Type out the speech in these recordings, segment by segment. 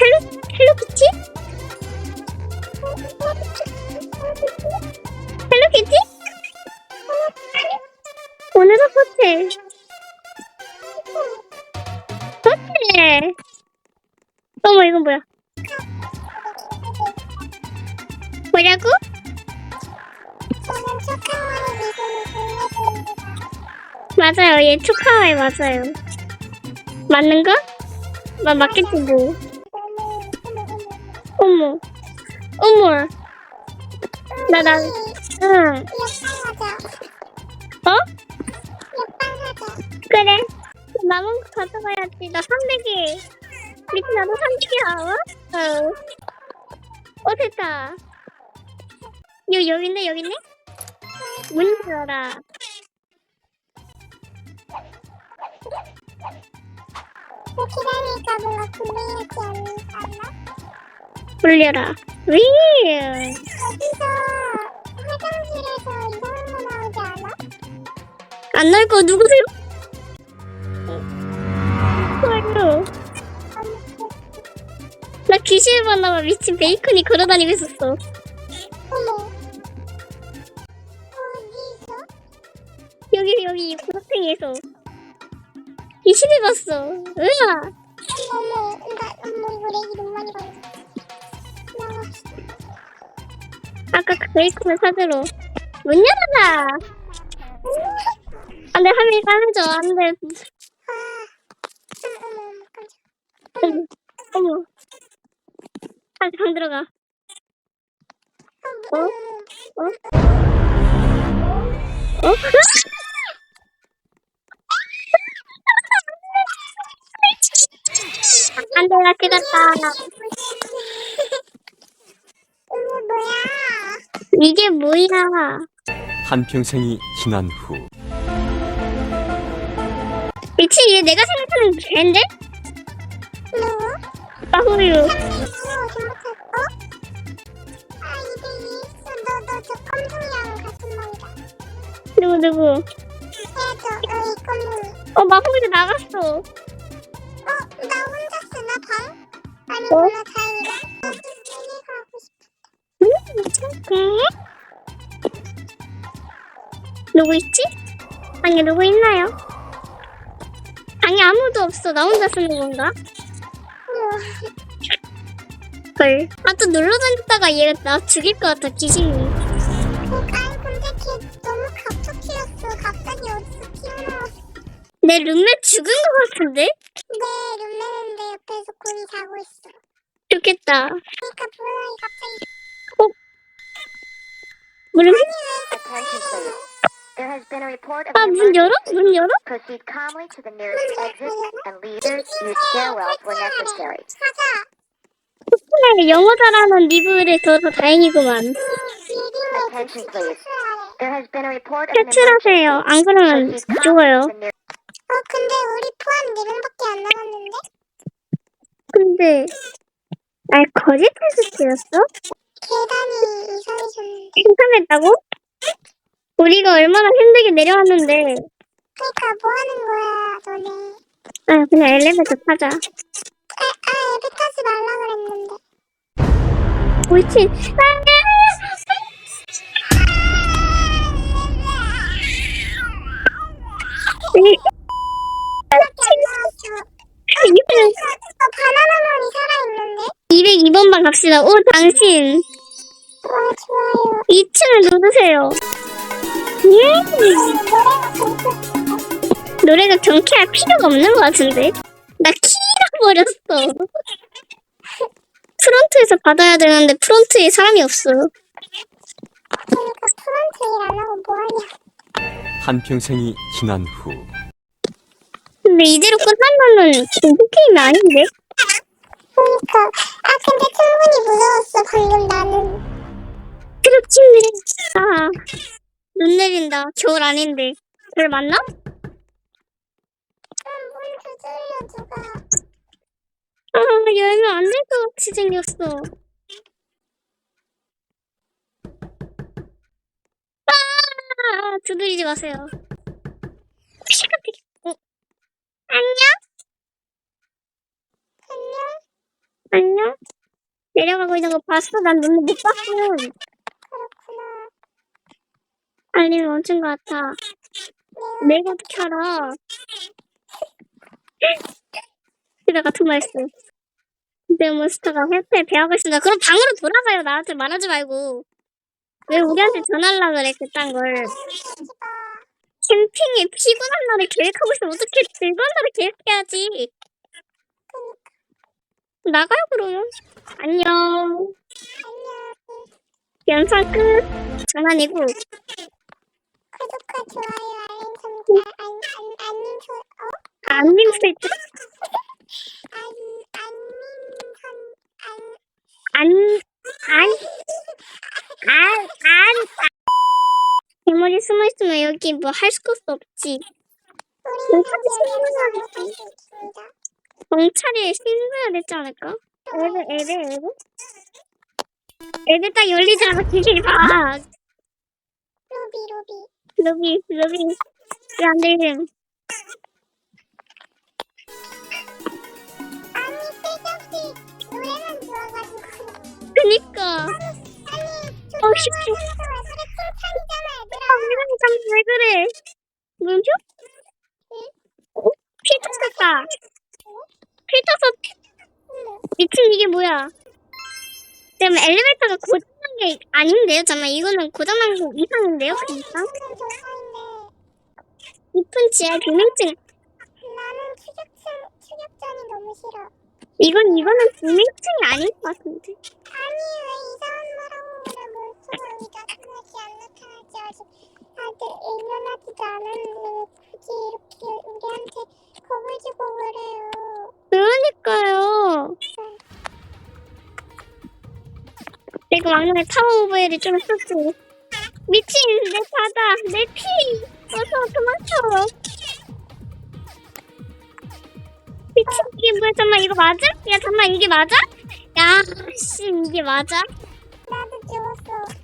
헬로, 헬로키티? 헬로키티? 오늘은 호텔. 호텔. 어머, 이건 뭐야? 뭐라고? 맞아요. 얘 초카와이 맞아요. 맞는 거? 나 맞겠지 뭐. 어머. 어머. 나, 나, 응. 어? 그래. 남은 거 가져가야지. 나 300개. 밑에 나도 300개야. 어? 어. 어, 됐다. 여기, 여기 있네, 여기 있네? 문 열어라. 뭐 기다리니까 뭔가 불리하지 않- 않나? 돌려라. 위? 안 나올 거 누구세요? 헐요. 나 귀신을 만나봐 미친 베이컨이 걸어다니고 있었어. 여기 여기 구석탱이에서 귀신을 봤어. 으아. 어머, 나, 어머, 이거 너 아까 그 베이컨을 찾으러 문 열어라. 안 돼 하민이 까매져 안돼. 아, 음, 어머, 어머. 다시 방 들어가. 어? 어? 어? 안 돼 나 깨졌다. 이게 뭐야? 한평생이 지난 후 미친 얘 내가 생각하는 걔인데? 어? 아, 같은 말이다. 누구 누구? 어 마후유 나갔어. 어, 나 혼자 쓰나 방? 아니구나, 다행이다. 누구 있지? 방에 누구 있나요? 방에 아무도 없어. 나 혼자 쓰는 건가? 헐. 아 또 놀러 다녔다가 얘가 나 죽일 것 같아 귀신이. 어, 아니, 근데 걔 너무 갑툭튀였어. 갑자기 어디서 튀어나왔어. 내 룸메 죽은 것 같은데? 내 룸메는 내 옆에서 곤히 자고 있어. 좋겠다. 그러니까 불안이 갑자기 문, Attention please. There has been a report of 아, an 문 열어? 문 열어? Proceed calmly to the nearest exit and leaders use stairwells where necessary. 사자. 덕분에 영어 잘하는 리브를 둬서 다행이구만. 리딩을 Attention please. There has been a report of an 퇴출하세요. 안 그러면 Proceed calmly 죽어요. to the nearest 어, 근데 우리 포함 4명밖에 안 남았는데? 근데, 아, 거짓 테스트였어? 계단이 이상해졌는데. 이상했다고? 우리가 얼마나 힘들게 내려왔는데, 그러니까 뭐 하는 거야, 너네. 아, 그냥 엘리베이터 타자. 아, 아, 앱에 타지 말라 그랬는데. 옳지. 나왔어. 어, 바나나만이 살아있는데? 202번 방 갑시다. 오, 당신. 와, 좋아요. 2층을 누르세요. 예! 노래가 경쾌할 필요가 없는 것 같은데? 나 키가 버렸어. 프론트에서 받아야 되는데 프론트에 사람이 없어. 그러니까 프런트 일안 하고 뭐 하냐. 한평생이 지난 후 근데 이대로 끝나면은 공포 게임이 아닌데? 그러니까. 아, 근데 충분히 무서웠어, 방금 나는. 그렇긴 해. 아, 눈 내린다. 겨울 아닌데. 겨울 맞나? 아, 열면 안 될 것 같이 생겼어. 아, 두드리지 마세요. 어, 안녕? 안녕? 안녕? 내려가고 있는 거 봤어? 난 눈을 못 봤어. 알림이 멈춘 것 같아. 내가 어떻게 알아? 내가 같은 말 했어. 내 몬스터가 회사에 배하고 있습니다. 그럼 방으로 돌아가요. 나한테 말하지 말고. 왜 우리한테 전화하려 그래, 그딴 걸. 캠핑에 피곤한 날을 계획하고 있으면 어떻게 즐거운 날을 계획해야지. 나가요, 그러면. 안녕. 안녕. 영상 끝. 장난이고. 구독과 좋아요, 알림 설정, 안, 안, 안님 소, 어? 안님 설정? 안, 안님 선, 안, 안, 안, 안, 안, 대머리 숨어 있으면 여기 뭐 할 수가 없지. 여기서 수 있습니다. 경찰에 신고해야 되지 않을까? 애들, 애들, 애들? 애들 딱 열리지 않아, 길이 봐. 로비, 로비. 로비, 로비. 왜안 되림? 아니, 쓸데없이 노래만 좋아가지고. 그니까. 아니, 어, 씨. 좋다고 해서 소리 칭찬이잖아, 얘들아. 아, 이러니 왜 그래? 물표? 어? 피 떴었다. 피 떴어. 미친 이게 뭐야? 지금 엘리베이터가 고 장난 게 아닌데요? 잠깐만, 이거는 고장난 게 이상인데요? 그 이상? 이건 정상인데. 깊은 지하 비밀증. 나는 추격전, 추격전이 너무 싫어. 이건, 이거는 비밀증이 아닌 것 같은데. 아니, 왜 이상한 말하고 그래. 여기 나타날지 안 나타날지 아직 다들 일면하지도 않았는데 왜 굳이 왕년에 타워 오버헤를 좀 했었지. 미친, 내 바다, 내 피. 어서 도망쳐. 미친, 이게 뭐야? 잠깐만, 이거 맞아? 야, 잠깐만, 이게 맞아? 야, 씨, 이게 맞아? 나도 죽었어.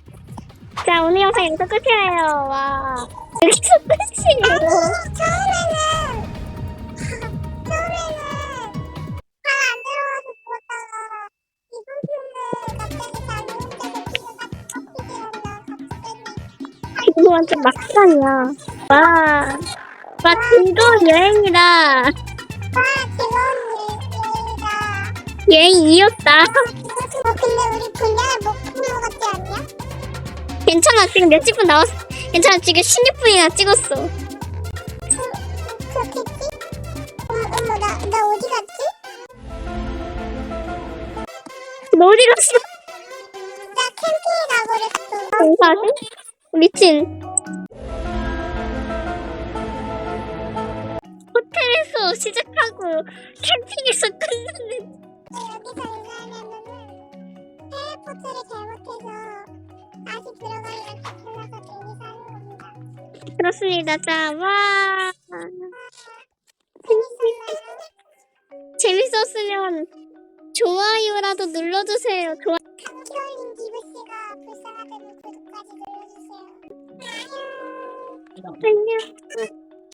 자, 오늘 영상 여기서 끝이에요. 와. 여기서 끝이에요. 이거 완전 막상이야. 와. 와, 즐거운 여행이다. 와 즐거운 일- 일이다 여행이었다. 어 근데 우리 분량을 못 푼 것 같지 않냐? 괜찮아, 지금 몇십 분 나왔어. 괜찮아, 지금 16분이나 찍었어. 그, 그렇겠지? 어머 어머 나, 나 어디 갔지? 너 어디 갔어? 나 캠핑에 가버렸어 공사하지? 미친. 호텔에서 시작하고 캠핑에서 여기서 잘못해서 겁니다 그렇습니다. 자, 와. 재밌었으면 좋아요라도 눌러주세요. 좋아. 불쌍